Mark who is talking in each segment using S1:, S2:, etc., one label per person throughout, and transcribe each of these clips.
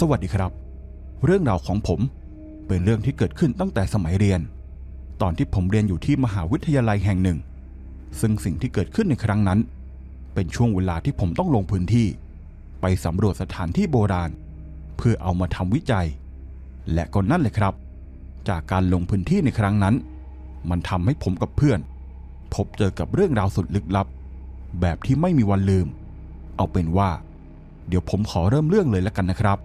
S1: สวัสดีครับ เรื่องราวของผมเป็นเรื่องที่เกิดขึ้นตั้งแต่สมัยเรียน ตอนที่ผมเรียนอยู่ที่มหาวิทยาลัยแห่งหนึ่ง ซึ่งสิ่งที่เกิดขึ้นในครั้งนั้น เป็นช่วงเวลาที่ผมต้องลงพื้นที่ ไปสำรวจสถานที่โบราณ เพื่อเอามาทำวิจัย และก็นั่นเลยครับ จากการลงพื้นที่ในครั้งนั้น มันทำให้ผมกับเพื่อน พบเจอกับเรื่องราวสุดลึกลับ แบบที่ไม่มีวันลืม เอาเป็นว่า เดี๋ยวผมขอเริ่มเรื่องเลยแล้วกันนะครับ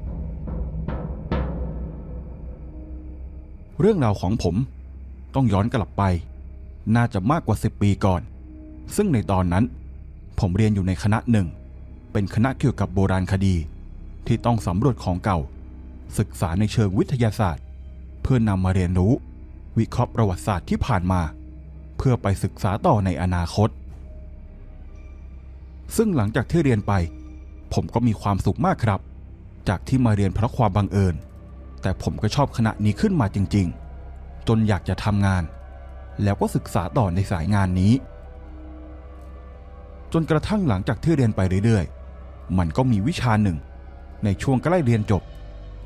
S1: เรื่องราวของผม ต้องย้อนกลับไป น่าจะมากกว่า 10 ปีก่อน ซึ่งในตอนนั้น ผมเรียนอยู่ในคณะหนึ่ง เป็นคณะเกี่ยวกับโบราณคดี ที่ต้องสำรวจของเก่า ศึกษาในเชิงวิทยาศาสตร์ เพื่อนำมาเรียนรู้ วิเคราะห์ประวัติศาสตร์ที่ผ่านมา เพื่อไปศึกษาต่อในอนาคต ซึ่งหลังจากที่เรียนไป ผมก็มีความสุขมากครับ จากที่มาเรียนเพราะความบังเอิญ แต่ผมก็ชอบคณะนี้ขึ้นมาจริง ๆ จนอยากจะทำงาน แล้วก็ศึกษาต่อในสายงานนี้ จนกระทั่งหลังจากที่เรียนไปเรื่อยๆ มันก็มีวิชาหนึ่ง ในช่วงใกล้เรียนจบ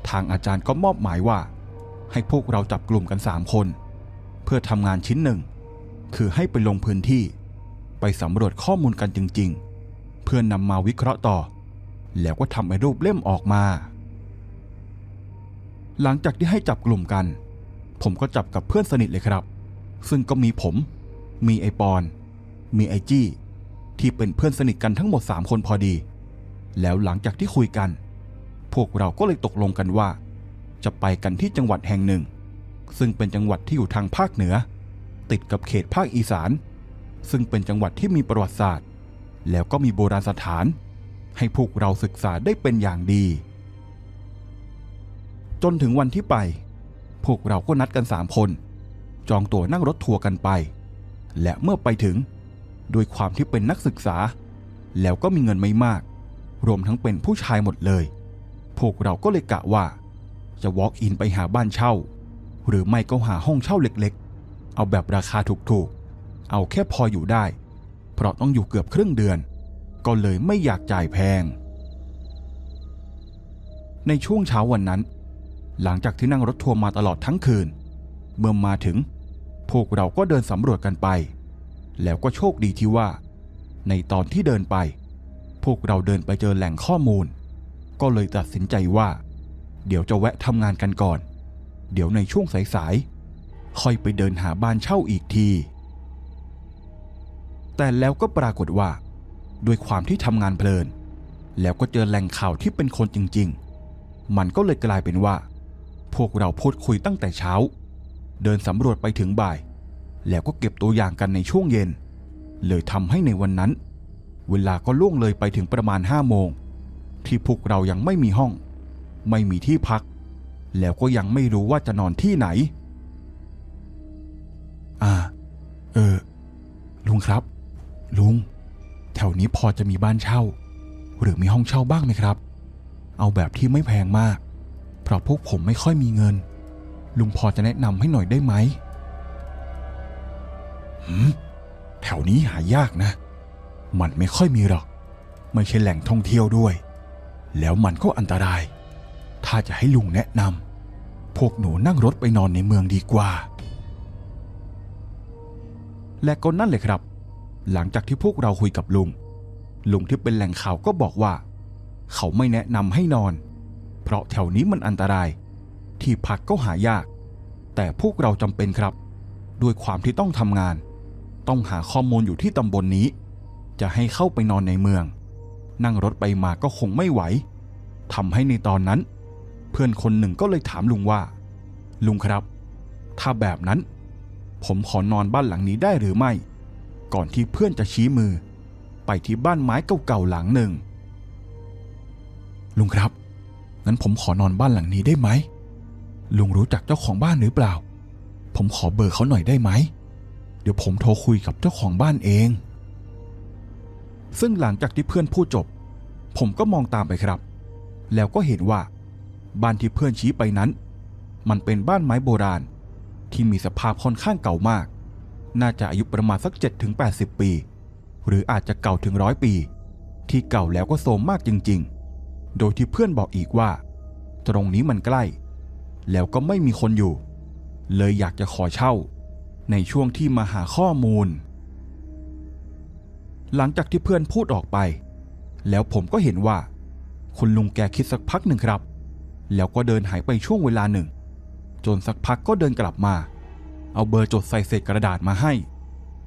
S1: ทางอาจารย์ก็มอบหมายว่า ให้พวกเราจับกลุ่มกัน3คน เพื่อทำงานชิ้นหนึ่ง คือให้ไปลงพื้นที่ ไปสำรวจข้อมูลกันจริง ๆ เพื่อนนำมาวิเคราะห์ต่อ แล้วก็ทำเป็นรูปเล่มออกมา หลังจากที่ให้จับกลุ่มกัน ผมก็จับกับเพื่อนสนิทเลยครับ ซึ่งก็มีผม มีไอปอน มีไอจี้ ที่เป็นเพื่อนสนิทกันทั้งหมด 3 คนพอดี แล้วหลังจากที่คุยกัน พวกเราก็เลยตกลงกันว่า จะไปกันที่จังหวัดแห่งหนึ่ง ซึ่งเป็นจังหวัดที่อยู่ทางภาคเหนือ ติดกับเขตภาคอีสาน ซึ่งเป็นจังหวัดที่มีประวัติศาสตร์ แล้วก็มีโบราณสถาน ให้พวกเราศึกษาได้เป็นอย่างดี จนถึงวันที่ไป พวกเราก็นัดกันสามคน จองตั๋วนั่งรถทัวร์กันไป และเมื่อไปถึง โดยความที่เป็นนักศึกษา แล้วก็มีเงินไม่มาก รวมทั้งเป็นผู้ชายหมดเลย พวกเราก็เลยกะว่าจะ walk in ไปหาบ้านเช่า หรือไม่ก็หาห้องเช่าเล็กๆ เอาแบบราคาถูกๆ เอาแค่พออยู่ได้ เพราะต้องอยู่เกือบครึ่งเดือน ก็เลยไม่อยากจ่ายแพง ในช่วงเช้าวันนั้น หลังจากที่นั่งรถทัวร์มาตลอดทั้งคืน เมื่อมาถึง พวกเราก็เดินสำรวจกันไป แล้วก็โชคดีที่ว่า ในตอนที่เดินไป พวกเราเดินไปเจอแหล่งข้อมูล ก็เลยตัดสินใจว่า เดี๋ยวจะแวะทำงานกันก่อน เดี๋ยวในช่วงสายๆค่อยไปเดินหาบ้านเช่าอีกที แต่แล้วก็ปรากฏว่า ด้วยความที่ทำงานเพลิน แล้วก็เจอแหล่งข่าวที่เป็นคนจริง ๆ มันก็เลยกลายเป็นว่า พวกเราพูดคุยตั้งแต่เช้า เดินสำรวจไปถึงบ่าย แล้วก็เก็บตัวอย่างกันในช่วงเย็น เลยทำให้ในวันนั้น เวลาก็ล่วงเลยไปถึงประมาณห้าโมง ที่พวกเรายังไม่มีห้อง ไม่มีที่พัก แล้วก็ยังไม่รู้ว่าจะนอนที่ไหน อ่า เออ ลุงครับ ลุง แถวนี้พอจะมีบ้านเช่า หรือมีห้องเช่าบ้างไหมครับ เอาแบบที่ไม่แพงมาก เพราะพวกผมไม่ค่อยมีเงิน ลุงพอจะแนะนำให้หน่อยได้ไหมหืมแถวนี้หายากนะ มันไม่ค่อยมีหรอก ไม่ใช่แหล่งท่องเที่ยวด้วย แล้วมันก็อันตราย ถ้าจะให้ลุงแนะนำพวกหนูนั่งรถไปนอนในเมืองดีกว่า และก็นั่นเลยครับ หลังจากที่พวกเราคุยกับลุง ลุงที่เป็นแหล่งข่าวก็บอกว่า เขาไม่แนะนำให้นอน เพราะแถวนี้มันอันตราย ที่พักก็หายาก แต่พวกเราจำเป็นครับ ด้วยความที่ต้องทำงาน ต้องหาข้อมูลอยู่ที่ตำบลนนี้ จะให้เข้าไปนอนในเมือง นั่งรถไปมาก็คงไม่ไหวทำให้ในตอนนั้น เพื่อนคนหนึ่งก็เลยถามลุงว่า ลุงครับ ถ้าแบบนั้น ผมขอนอนบ้านหลังนี้ได้หรือไม่ ก่อนที่เพื่อนจะชี้มือ ไปที่บ้านไม้เก่าๆหลังหนึ่งลุงครับ งั้นผมขอนอนบ้านหลังนี้ได้ไหม ลุงรู้จักเจ้าของบ้านหรือเปล่า ผมขอเบอร์เขาหน่อยได้ไหม เดี๋ยวผมโทรคุยกับเจ้าของบ้านเอง ซึ่งหลังจากที่เพื่อนพูดจบ ผมก็มองตามไปครับ แล้วก็เห็นว่า บ้านที่เพื่อนชี้ไปนั้น มันเป็นบ้านไม้โบราณ ที่มีสภาพค่อนข้างเก่ามาก น่าจะอายุประมาณสัก 7-80 ปี หรืออาจจะเก่าถึงร้อยปี ที่เก่าแล้วก็โทรมมากจริง ๆ โดยที่เพื่อนบอกอีกว่า ตรงนี้มันใกล้ แล้วก็ไม่มีคนอยู่ เลยอยากจะขอเช่า ในช่วงที่มาหาข้อมูล หลังจากที่เพื่อนพูดออกไป แล้วผมก็เห็นว่า คุณลุงแกคิดสักพักหนึ่งครับ แล้วก็เดินหายไปช่วงเวลาหนึ่ง จนสักพักก็เดินกลับมา เอาเบอร์จดใส่เศษกระดาษมาให้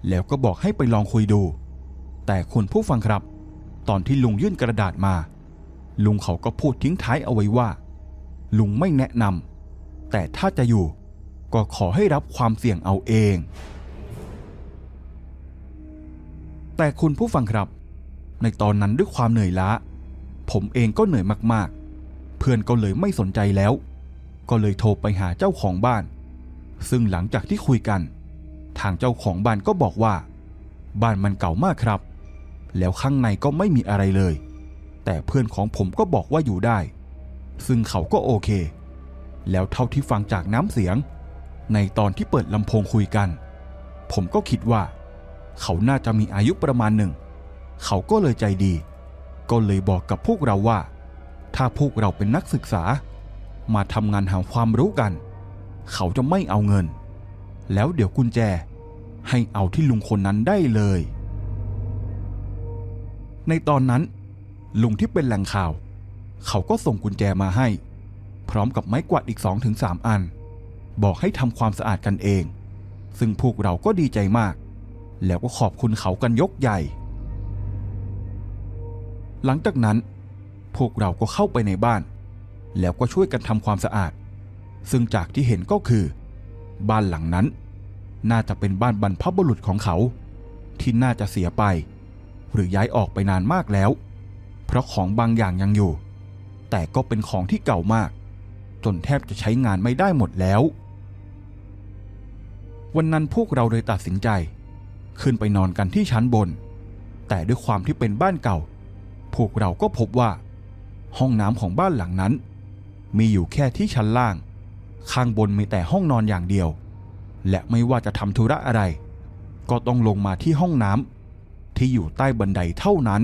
S1: แล้วก็บอกให้ไปลองคุยดู แต่คุณผู้ฟังครับ ตอนที่ลุงยื่นกระดาษมา ลุงเขาก็พูดทิ้งท้ายเอาไว้ว่า ลุงไม่แนะนำแต่ถ้าจะอยู่ก็ขอให้รับความเสี่ยงเอาเอง แต่คุณผู้ฟังครับ ในตอนนั้นด้วยความเหนื่อยล้า ผมเองก็เหนื่อยมากๆ เพื่อนก็เลยไม่สนใจแล้ว ก็เลยโทรไปหาเจ้าของบ้าน ซึ่งหลังจากที่คุยกัน ทางเจ้าของบ้านก็บอกว่า บ้านมันเก่ามากครับ แล้วข้างในก็ไม่มีอะไรเลย แต่เพื่อนของผมก็บอกว่าอยู่ได้ ซึ่งเขาก็โอเค แล้วเท่าที่ฟังจากน้ำเสียง ในตอนที่เปิดลำโพงคุยกัน ผมก็คิดว่า เขาน่าจะมีอายุประมาณหนึ่ง เขาก็เลยใจดี ก็เลยบอกกับพวกเราว่า ถ้าพวกเราเป็นนักศึกษา มาทำงานหาความรู้กัน เขาจะไม่เอาเงิน แล้วเดี๋ยวกุญแจให้เอาที่ลุงคนนั้นได้เลย ในตอนนั้น ลุงที่เป็นแหล่งข่าว เขาก็ส่งกุญแจมาให้ พร้อมกับไม้กวาดอีก2-3อัน บอกให้ทำความสะอาดกันเอง ซึ่งพวกเราก็ดีใจมาก แล้วก็ขอบคุณเขากันยกใหญ่ หลังจากนั้น พวกเราก็เข้าไปในบ้าน แล้วก็ช่วยกันทำความสะอาด ซึ่งจากที่เห็นก็คือ บ้านหลังนั้น น่าจะเป็นบ้านบรรพบุรุษของเขา ที่น่าจะเสียไป หรือย้ายออกไปนานมากแล้ว เพราะของบางอย่างยังอยู่ แต่ก็เป็นของที่เก่ามาก จนแทบจะใช้งานไม่ได้หมดแล้ว วันนั้นพวกเราเลยตัดสินใจ ขึ้นไปนอนกันที่ชั้นบน แต่ด้วยความที่เป็นบ้านเก่า พวกเราก็พบว่า ห้องน้ำของบ้านหลังนั้น มีอยู่แค่ที่ชั้นล่าง ข้างบนมีแต่ห้องนอนอย่างเดียว และไม่ว่าจะทำธุระอะไร ก็ต้องลงมาที่ห้องน้ำที่อยู่ใต้บันไดเท่านั้น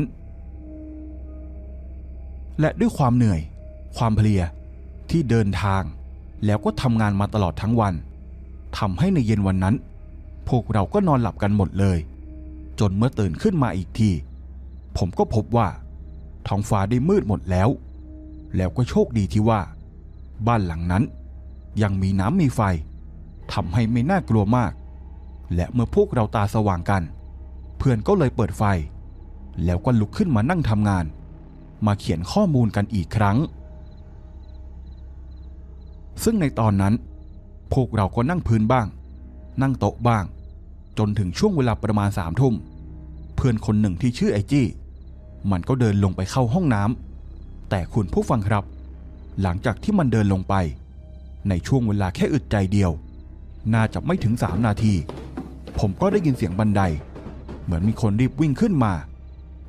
S1: และด้วยความเหนื่อย ความเพลียที่เดินทาง แล้วก็ทำงานมาตลอดทั้งวันทำให้ในเย็นวันนั้น พวกเราก็นอนหลับกันหมดเลย จนเมื่อตื่นขึ้นมาอีกที ผมก็พบว่า ท้องฟ้าได้มืดหมดแล้ว แล้วก็โชคดีที่ว่า บ้านหลังนั้น ยังมีน้ำมีไฟทำให้ไม่น่ากลัวมาก และเมื่อพวกเราตาสว่างกัน เพื่อนก็เลยเปิดไฟ แล้วก็ลุกขึ้นมานั่งทำงาน มาเขียนข้อมูลกันอีกครั้ง ซึ่งในตอนนั้น พวกเราก็นั่งพื้นบ้าง นั่งโต๊ะบ้าง จนถึงช่วงเวลาประมาณสามทุ่ม เพื่อนคนหนึ่งที่ชื่อไอจี้ มันก็เดินลงไปเข้าห้องน้ำแต่คุณผู้ฟังครับ หลังจากที่มันเดินลงไป ในช่วงเวลาแค่อึดใจเดียว น่าจะไม่ถึงสามนาที ผมก็ได้ยินเสียงบันได เหมือนมีคนรีบวิ่งขึ้นมา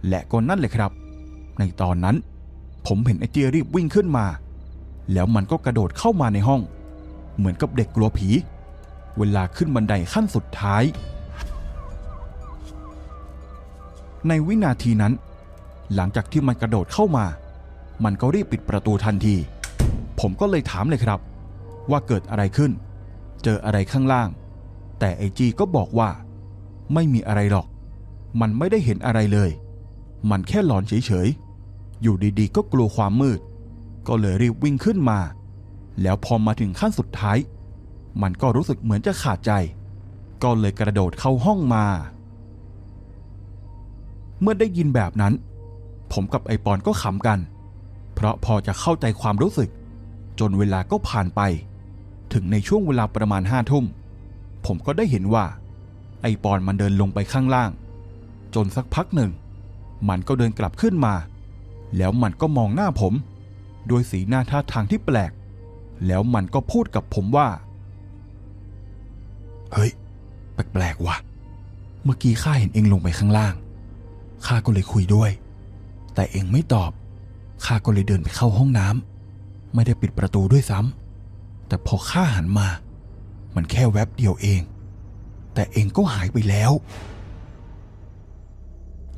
S1: และก็นั่นเลยครับ ในตอนนั้น ผมเห็นไอเจียรีบวิ่งขึ้นมา แล้วมันก็กระโดดเข้ามาในห้อง เหมือนกับเด็กกลัวผี เวลาขึ้นบันไดขั้นสุดท้าย ในวินาทีนั้น หลังจากที่มันกระโดดเข้ามา มันก็รีบปิดประตูทันที ผมก็เลยถามเลยครับ ว่าเกิดอะไรขึ้น เจออะไรข้างล่าง แต่ไอจีก็บอกว่า ไม่มีอะไรหรอก มันไม่ได้เห็นอะไรเลย มันแค่หลอนเฉยๆ อยู่ดีๆ ก็กลัวความมืด ก็เลยรีบวิ่งขึ้นมา แล้วพอมาถึงขั้นสุดท้าย มันก็รู้สึกเหมือนจะขาดใจ ก็เลยกระโดดเข้าห้องมา เมื่อได้ยินแบบนั้น ผมกับไอปอนก็ขำกัน เพราะพอจะเข้าใจความรู้สึก จนเวลาก็ผ่านไป ถึงในช่วงเวลาประมาณห้าทุ่ม ผมก็ได้เห็นว่า ไอปอนมันเดินลงไปข้างล่าง จนสักพักหนึ่ง มันก็เดินกลับขึ้นมา แล้วมันก็มองหน้าผมโดยสีหน้าท่าทางที่แปลก แล้วมันก็พูดกับผมว่า เฮ้ย แปลกๆว่ะ เมื่อกี้ข้าเห็นเองลงไปข้างล่าง ข้าก็เลยคุยด้วย แต่เองไม่ตอบ ข้าก็เลยเดินไปเข้าห้องน้ำ ไม่ได้ปิดประตูด้วยซ้ำ แต่พอข้าหันมา มันแค่แวบเดียวเอง แต่เองก็หายไปแล้ว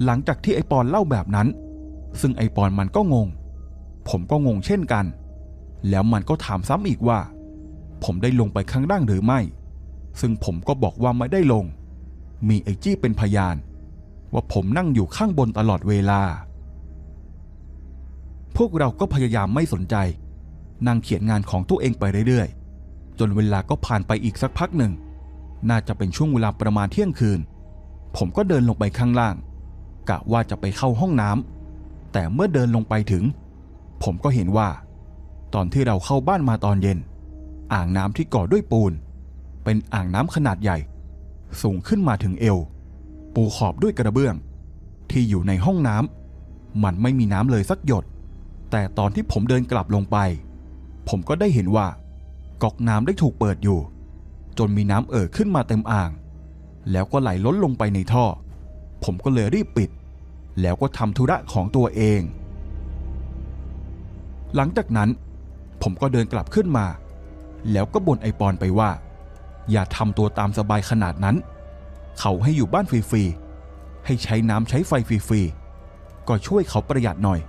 S1: หลังจากที่ไอปอนเล่าแบบนั้น ซึ่งไอปอนมันก็งง ผมก็งงเช่นกัน แล้วมันก็ถามซ้ำอีกว่า ผมได้ลงไปข้างล่างหรือไม่ ซึ่งผมก็บอกว่าไม่ได้ลง มีไอจี้เป็นพยาน ว่าผมนั่งอยู่ข้างบนตลอดเวลา พวกเราก็พยายามไม่สนใจ นั่งเขียนงานของตัวเองไปเรื่อยๆ จนเวลาก็ผ่านไปอีกสักพักหนึ่ง น่าจะเป็นช่วงเวลาประมาณเที่ยงคืน ผมก็เดินลงไปข้างล่าง กะว่าจะไปเข้าห้องน้ำแต่เมื่อเดินลงไปถึง ผมก็เห็นว่า ตอนที่เราเข้าบ้านมาตอนเย็น อ่างน้ำที่ก่อด้วยปูน เป็นอ่างน้ำขนาดใหญ่ สูงขึ้นมาถึงเอว ปูขอบด้วยกระเบื้อง ที่อยู่ในห้องน้ำมันไม่มีน้ำเลยสักหยด แต่ตอนที่ผมเดินกลับลงไป ผมก็ได้เห็นว่าก๊อกน้ำได้ถูกเปิดอยู่ จนมีน้ำเอ่อขึ้นมาเต็มอ่าง แล้วก็ไหลล้นลงไปในท่อ ผมก็เลยรีบปิด แล้วก็ทำธุระของตัวเอง หลังจากนั้น ผมก็เดินกลับขึ้นมา แล้วก็บ่นไอปอนไปว่า อย่าทำตัวตามสบายขนาดนั้น เขาให้อยู่บ้านฟรีๆ ให้ใช้น้ำใช้ไฟฟรีๆ ก็ช่วยเขาประหยัดหน่อย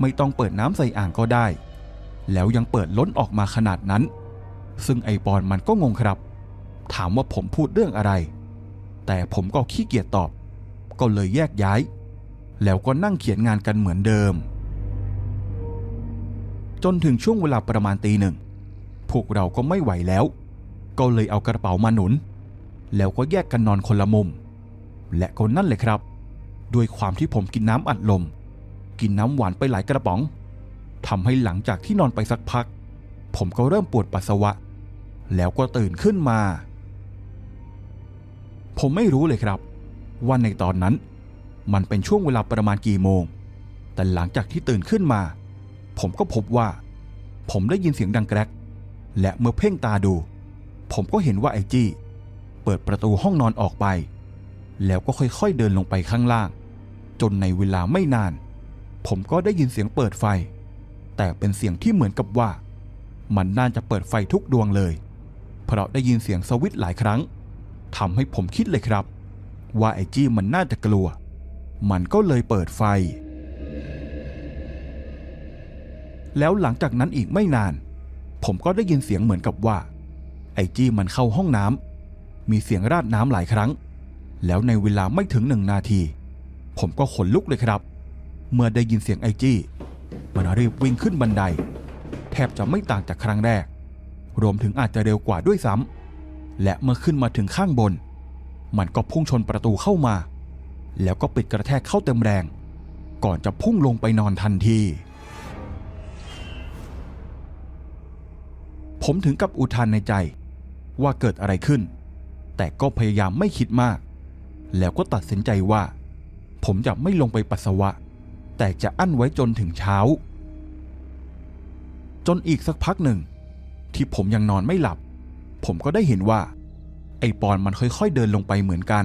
S1: ไม่ต้องเปิดน้ำใส่อ่างก็ได้ แล้วยังเปิดล้นออกมาขนาดนั้น ซึ่งไอปอนมันก็งงครับ ถามว่าผมพูดเรื่องอะไร แต่ผมก็ขี้เกียจตอบ ก็เลยแยกย้าย แล้วก็นั่งเขียนงานกันเหมือนเดิม จนถึงช่วงเวลาประมาณตีหนึ่ง พวกเราก็ไม่ไหวแล้ว ก็เลยเอากระเป๋ามาหนุน แล้วก็แยกกันนอนคนละมุม และก็นั่นเลยครับ ด้วยความที่ผมกินน้ำอัดลม กินน้ำหวานไปหลายกระป๋องทำให้หลังจากที่นอนไปสักพัก ผมก็เริ่มปวดปัสสาวะ แล้วก็ตื่นขึ้นมา ผมไม่รู้เลยครับ ว่าในตอนนั้น มันเป็นช่วงเวลาประมาณกี่โมง แต่หลังจากที่ตื่นขึ้นมา ผมก็พบว่า ผมได้ยินเสียงดังแกรก และเมื่อเพ่งตาดู ผมก็เห็นว่าไอจี้ เปิดประตูห้องนอนออกไป แล้วก็ค่อยๆเดินลงไปข้างล่าง จนในเวลาไม่นาน ผมก็ได้ยินเสียงเปิดไฟ แต่เป็นเสียงที่เหมือนกับว่า มันน่าจะเปิดไฟทุกดวงเลย เพราะได้ยินเสียงสวิตหลายครั้งทำให้ผมคิดเลยครับ ว่าไอจี้มันน่าจะกลัว มันก็เลยเปิดไฟ แล้วหลังจากนั้นอีกไม่นาน ผมก็ได้ยินเสียงเหมือนกับว่า ไอจี้มันเข้าห้องน้ำมีเสียงราดน้ำหลายครั้ง แล้วในเวลาไม่ถึงหนึ่งนาที ผมก็ขนลุกเลยครับ เมื่อได้ยินเสียงไอจี้ มันรีบวิ่งขึ้นบันได แทบจะไม่ต่างจากครั้งแรก รวมถึงอาจจะเร็วกว่าด้วยซ้ำและเมื่อขึ้นมาถึงข้างบน มันก็พุ่งชนประตูเข้ามา แล้วก็ปิดกระแทกเข้าเต็มแรง ก่อนจะพุ่งลงไปนอนทันที ผมถึงกับอุทานในใจว่าเกิดอะไรขึ้น แต่ก็พยายามไม่คิดมาก แล้วก็ตัดสินใจว่า ผมจะไม่ลงไปปัสสาวะ แต่จะอั้นไว้จนถึงเช้า จนอีกสักพักหนึ่ง ที่ผมยังนอนไม่หลับ ผมก็ได้เห็นว่า ไอปอนมันค่อยๆเดินลงไปเหมือนกัน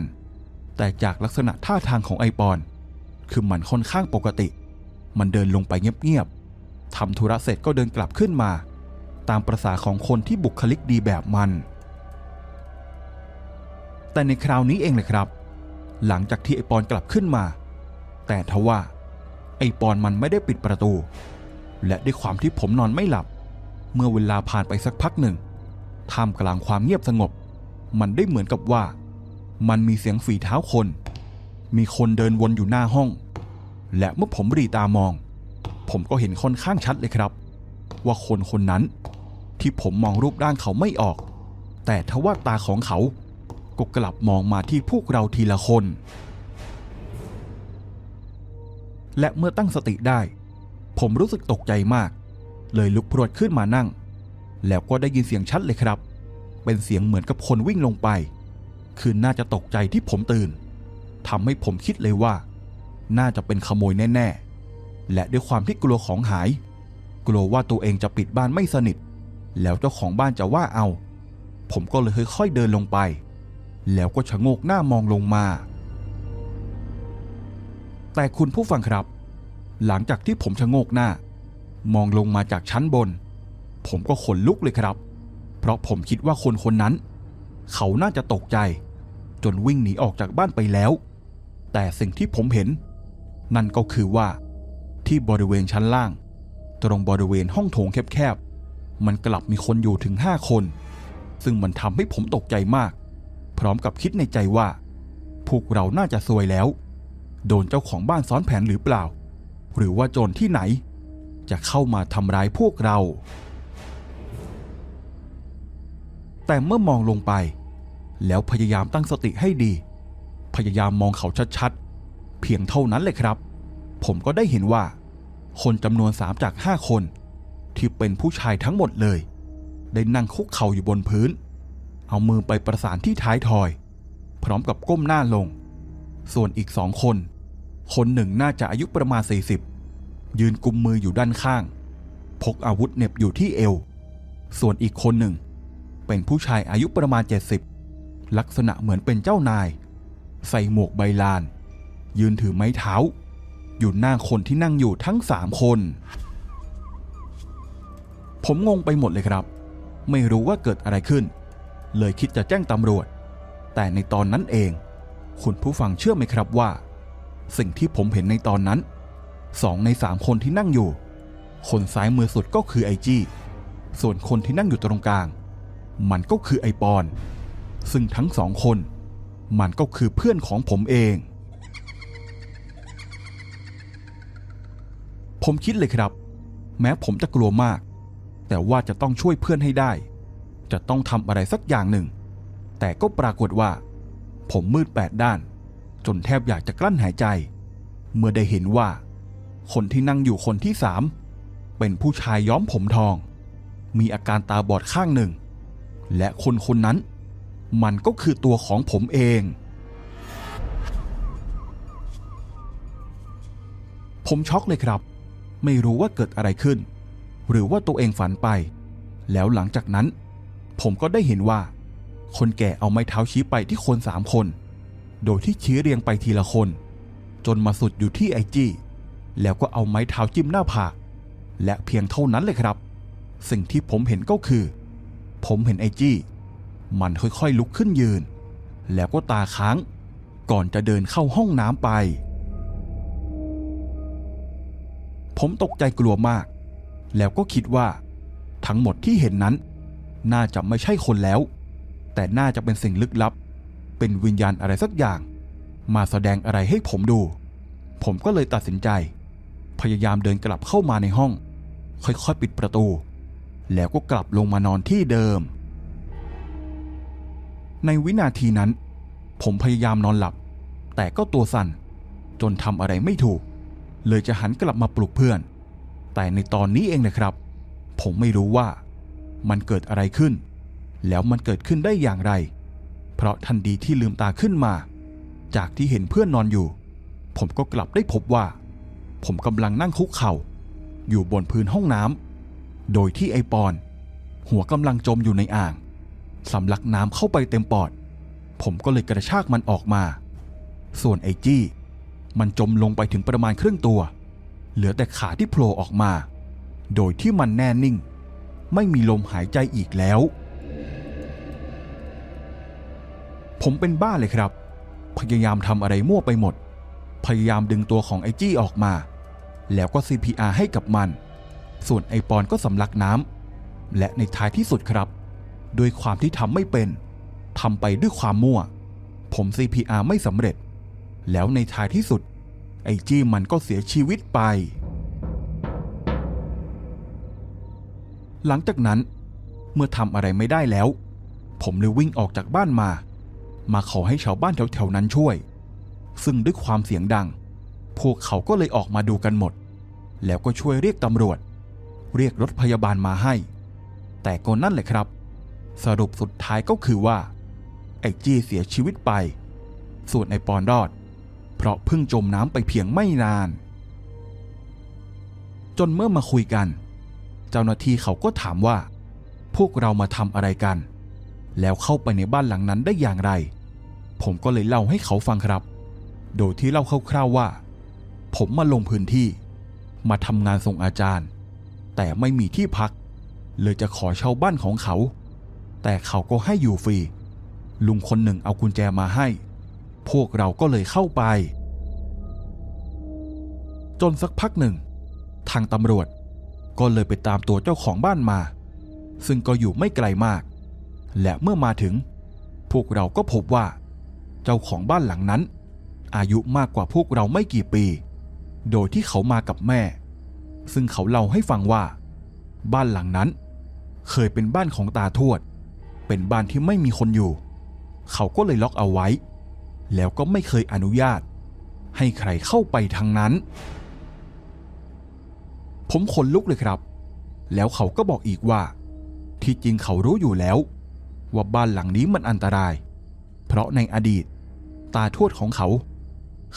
S1: แต่จากลักษณะท่าทางของไอปอน คือมันค่อนข้างปกติ มันเดินลงไปเงียบๆทำธุระเสร็จก็เดินกลับขึ้นมา ตามประษาของคนที่บุคลิกดีแบบมัน แต่ในคราวนี้เองเลยครับ หลังจากที่ไอปอนกลับขึ้นมา แต่ทว่า ไอปอนมันไม่ได้ปิดประตู และด้วยความที่ผมนอนไม่หลับ เมื่อเวลาผ่านไปสักพักหนึ่งท่ามกลางความเงียบสงบ มันได้เหมือนกับว่า มันมีเสียงฝีเท้าคน มีคนเดินวนอยู่หน้าห้อง และเมื่อผมรีตามอง ผมก็เห็นค่อนข้างชัดเลยครับ ว่าคนคนนั้นที่ผมมองรูปร่างเขาไม่ออก แต่ทว่าตาของเขา ก็กลับมองมาที่พวกเราทีละคน และเมื่อตั้งสติได้ ผมรู้สึกตกใจมาก เลยลุกพรวดขึ้นมานั่ง แล้วก็ได้ยินเสียงชัดเลยครับ เป็นเสียงเหมือนกับคนวิ่งลงไป คือน่าจะตกใจที่ผมตื่นทำให้ผมคิดเลยว่า น่าจะเป็นขโมยแน่ ๆ และด้วยความที่กลัวของหาย กลัวว่าตัวเองจะปิดบ้านไม่สนิท แล้วเจ้าของบ้านจะว่าเอา ผมก็เลยค่อยๆเดินลงไป แล้วก็ชะโงกหน้ามองลงมา แต่คุณผู้ฟังครับ หลังจากที่ผมชะโงกหน้า มองลงมาจากชั้นบน ผมก็ขนลุกเลยครับ เพราะผมคิดว่าคนคนนั้น เขาน่าจะตกใจ จนวิ่งหนีออกจากบ้านไปแล้ว แต่สิ่งที่ผมเห็น นั่นก็คือว่า ที่บริเวณชั้นล่าง ตรงบริเวณห้องโถงแคบๆ มันกลับมีคนอยู่ถึงห้าคน ซึ่งมันทำให้ผมตกใจมาก พร้อมกับคิดในใจว่า พวกเราน่าจะซวยแล้ว โดนเจ้าของบ้านซ้อนแผนหรือเปล่า หรือว่าโจรที่ไหน จะเข้ามาทำร้ายพวกเรา แต่เมื่อมองลงไป แล้วพยายามตั้งสติให้ดี พยายามมองเขาชัดๆ เพียงเท่านั้นเลยครับ ผมก็ได้เห็นว่า คนจำนวนสามจากห้าคน ที่เป็นผู้ชายทั้งหมดเลย ได้นั่งคุกเข่าอยู่บนพื้น เอามือไปประสานที่ท้ายทอย พร้อมกับก้มหน้าลง ส่วนอีกสองคน คนหนึ่งน่าจะอายุประมาณ 40 ยืนกุมมืออยู่ด้านข้าง พกอาวุธเน็บอยู่ที่เอว ส่วนอีกคนหนึ่ง เป็นผู้ชายอายุประมาณ 70 ลักษณะเหมือนเป็นเจ้านาย ใส่หมวกใบลาน ยืนถือไม้เท้า อยู่หน้าคนที่นั่งอยู่ทั้งสามคน ผมงงไปหมดเลยครับ ไม่รู้ว่าเกิดอะไรขึ้น เลยคิดจะแจ้งตำรวจ แต่ในตอนนั้นเอง คุณผู้ฟังเชื่อไหมครับว่า สิ่งที่ผมเห็นในตอนนั้นสองในสามคนที่นั่งอยู่ คนซ้ายมือสุดก็คือไอจี้ ส่วนคนที่นั่งอยู่ตรงกลาง มันก็คือไอปอน ซึ่งทั้งสองคน มันก็คือเพื่อนของผมเอง ผมคิดเลยครับ แม้ผมจะกลัวมาก แต่ว่าจะต้องช่วยเพื่อนให้ได้ จะต้องทำอะไรสักอย่างหนึ่ง แต่ก็ปรากฏว่า ผมมืดแปดด้าน จนแทบอยากจะกลั้นหายใจ เมื่อได้เห็นว่า คนที่นั่งอยู่คนที่สามเป็นผู้ชายย้อมผมทอง มีอาการตาบอดข้างหนึ่ง และคนคนนั้น มันก็คือตัวของผมเอง ผมช็อกเลยครับ ไม่รู้ว่าเกิดอะไรขึ้น หรือว่าตัวเองฝันไป แล้วหลังจากนั้น ผมก็ได้เห็นว่า คนแก่เอาไม้เท้าชี้ไปที่คนสามคน โดยที่ชี้เรียงไปทีละคน จนมาสุดอยู่ที่ไอจี้แล้วก็เอาไม้เท้าจิ้มหน้าผาก และเพียงเท่านั้นเลยครับ สิ่งที่ผมเห็นก็คือ ผมเห็นไอจี้ มันค่อยๆลุกขึ้นยืน แล้วก็ตาค้าง ก่อนจะเดินเข้าห้องน้ำไป ผมตกใจกลัวมาก แล้วก็คิดว่า ทั้งหมดที่เห็นนั้น น่าจะไม่ใช่คนแล้ว แต่น่าจะเป็นสิ่งลึกลับ เป็นวิญญาณอะไรสักอย่าง มาแสดงอะไรให้ผมดู ผมก็เลยตัดสินใจ พยายามเดินกลับเข้ามาในห้อง ค่อยๆปิดประตู แล้วก็กลับลงมานอนที่เดิม ในวินาทีนั้น ผมพยายามนอนหลับ แต่ก็ตัวสั่น จนทำอะไรไม่ถูก เลยจะหันกลับมาปลุกเพื่อน แต่ในตอนนี้เองนะครับ ผมไม่รู้ว่า มันเกิดอะไรขึ้น แล้วมันเกิดขึ้นได้อย่างไร เพราะทันทีที่ลืมตาขึ้นมา จากที่เห็นเพื่อนนอนอยู่ ผมก็กลับได้พบว่า ผมกำลังนั่งคุกเข่า อยู่บนพื้นห้องน้ำโดยที่ไอปอน หัวกำลังจมอยู่ในอ่าง สำลักน้ำเข้าไปเต็มปอด ผมก็เลยกระชากมันออกมา ส่วนไอจี้ มันจมลงไปถึงประมาณครึ่งตัว เหลือแต่ขาที่โผล่ออกมา โดยที่มันแน่นิ่ง ไม่มีลมหายใจอีกแล้ว ผมเป็นบ้าเลยครับ พยายามทำอะไรมั่วไปหมด พยายามดึงตัวของไอจี้ออกมา แล้วก็ CPR ให้กับมัน ส่วนไอปอนก็สำลักน้ำและในท้ายที่สุดครับ ด้วยความที่ทำไม่เป็นทำไปด้วยความมั่ว ผม CPR ไม่สำเร็จ แล้วในท้ายที่สุด ไอจี้มันก็เสียชีวิตไป หลังจากนั้น เมื่อทำอะไรไม่ได้แล้ว ผมเลยวิ่งออกจากบ้านมา มาขอให้ชาวบ้านแถวๆนั้นช่วย ซึ่งด้วยความเสียงดัง พวกเขาก็เลยออกมาดูกันหมด แล้วก็ช่วยเรียกตำรวจ เรียกรถพยาบาลมาให้ แต่ก็นั่นแหละครับ สรุปสุดท้ายก็คือว่า ไอ้จี้เสียชีวิตไป ส่วนไอ้ปอนรอด เพราะเพิ่งจมน้ำไปเพียงไม่นาน จนเมื่อมาคุยกัน เจ้าหน้าที่เขาก็ถามว่า พวกเรามาทำอะไรกัน แล้วเข้าไปในบ้านหลังนั้นได้อย่างไร ผมก็เลยเล่าให้เขาฟังครับ โดยที่เล่าคร่าวๆว่า ผมมาลงพื้นที่ มาทำงานส่งอาจารย์ แต่ไม่มีที่พัก เลยจะขอเช่าบ้านของเขา แต่เขาก็ให้อยู่ฟรี ลุงคนหนึ่งเอากุญแจมาให้ พวกเราก็เลยเข้าไป จนสักพักหนึ่ง ทางตำรวจก็เลยไปตามตัวเจ้าของบ้านมา ซึ่งก็อยู่ไม่ไกลมาก และเมื่อมาถึง พวกเราก็พบว่า เจ้าของบ้านหลังนั้น อายุมากกว่าพวกเราไม่กี่ปี โดยที่เขามากับแม่ ซึ่งเขาเล่าให้ฟังว่า บ้านหลังนั้น เคยเป็นบ้านของตาทวด เป็นบ้านที่ไม่มีคนอยู่ เขาก็เลยล็อกเอาไว้ แล้วก็ไม่เคยอนุญาต ให้ใครเข้าไปทางนั้น ผมขนลุกเลยครับ แล้วเขาก็บอกอีกว่า ที่จริงเขารู้อยู่แล้ว ว่าบ้านหลังนี้มันอันตราย เพราะในอดีต ตาทวดของเขา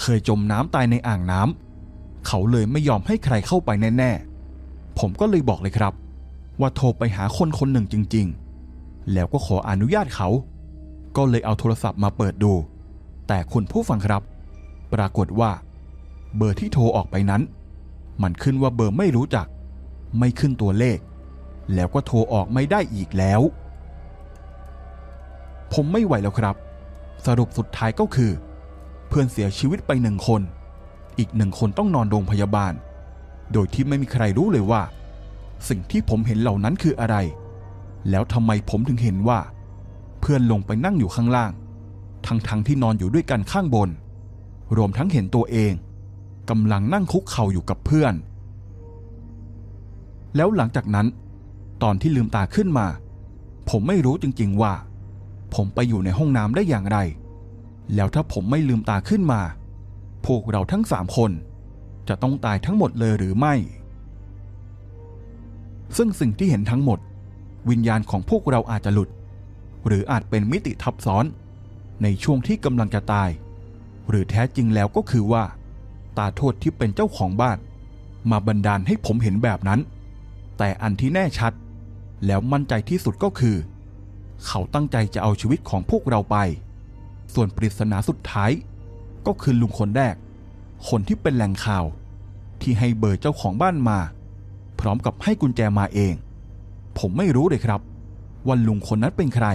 S1: เคยจมน้ำตายในอ่างน้ำเขาเลยไม่ยอมให้ใครเข้าไปแน่ๆผมก็เลยบอกเลยครับ ว่าโทรไปหาคนคนหนึ่งจริง ๆ แล้วก็ขออนุญาตเขา ก็เลยเอาโทรศัพท์มาเปิดดู แต่คุณผู้ฟังครับ ปรากฏว่า เบอร์ที่โทรออกไปนั้น มันขึ้นว่าเบอร์ไม่รู้จัก ไม่ขึ้นตัวเลข แล้วก็โทรออกไม่ได้อีกแล้ว ผมไม่ไหวแล้วครับ สรุปสุดท้ายก็คือ เพื่อนเสียชีวิตไปหนึ่งคน อีกหนึ่งคนต้องนอนโรงพยาบาล โดยที่ไม่มีใครรู้เลยว่า สิ่งที่ผมเห็นเหล่านั้นคืออะไร แล้วทำไมผมถึงเห็นว่า เพื่อนลงไปนั่งอยู่ข้างล่าง ทั้งๆทที่นอนอยู่ด้วยกันข้างบน รวมทั้งเห็นตัวเองกำลังนั่งคุกเข่าอยู่กับเพื่อน แล้วหลังจากนั้น ตอนที่ลืมตาขึ้นมา ผมไม่รู้จริงๆว่า ผมไปอยู่ในห้องน้ำได้อย่างไร แล้วถ้าผมไม่ลืมตาขึ้นมา พวกเราทั้งสามคน จะต้องตายทั้งหมดเลยหรือไม่ ซึ่งสิ่งที่เห็นทั้งหมด วิญญาณของพวกเราอาจจะหลุด หรืออาจเป็นมิติทับซ้อน ในช่วงที่กำลังจะตาย หรือแท้จริงแล้วก็คือว่า ตาโทษที่เป็นเจ้าของบ้าน มาบันดาลให้ผมเห็นแบบนั้น แต่อันที่แน่ชัด แล้วมั่นใจที่สุดก็คือ เขาตั้งใจจะเอาชีวิตของพวกเราไป ส่วนปริศนาสุดท้าย ก็คือลุงคนแรก คนที่เป็นแหล่งข่าว ที่ให้เบอร์เจ้าของบ้านมา พร้อมกับให้กุญแจมาเอง ผมไม่รู้เลยครับว่าลุงคนนั้นเป็นใคร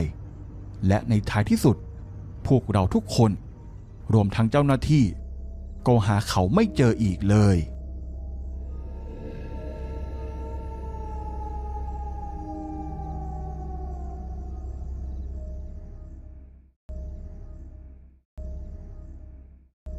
S1: และในท้ายที่สุด พวกเราทุกคน รวมทั้งเจ้าหน้าที่ ก็หาเขาไม่เจออีกเลย